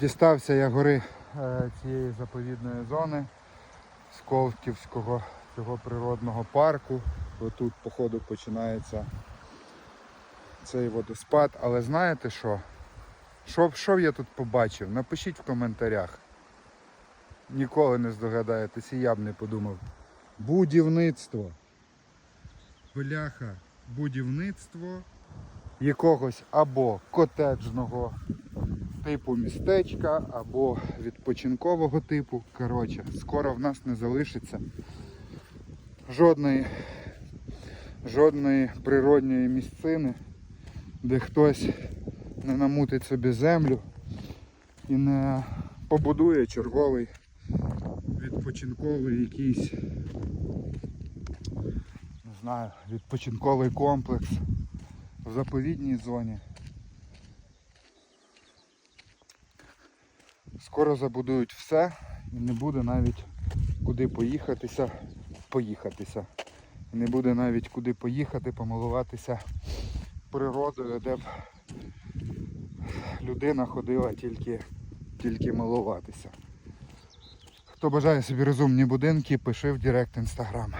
Дістався я гори е, цієї заповідної зони Сколківського цього природного парку. Отут, походу, починається цей водоспад. Але знаєте що? Що, що я тут побачив? Напишіть в коментарях. Ніколи не здогадаєтесь, і я б не подумав. Будівництво. Бляха, будівництво якогось або котеджного типу містечка, або відпочинкового типу. Коротше, скоро в нас не залишиться жодної, жодної природньої місцини, де хтось не намутить собі землю і не побудує черговий відпочинковий якийсь, не знаю, відпочинковий комплекс в заповідній зоні. Скоро забудують все і не буде навіть куди поїхатися, поїхатися. І не буде навіть куди поїхати, помилуватися природою, де б людина ходила тільки, тільки милуватися. Хто бажає собі розумні будинки, пиши в Директ Інстаграм.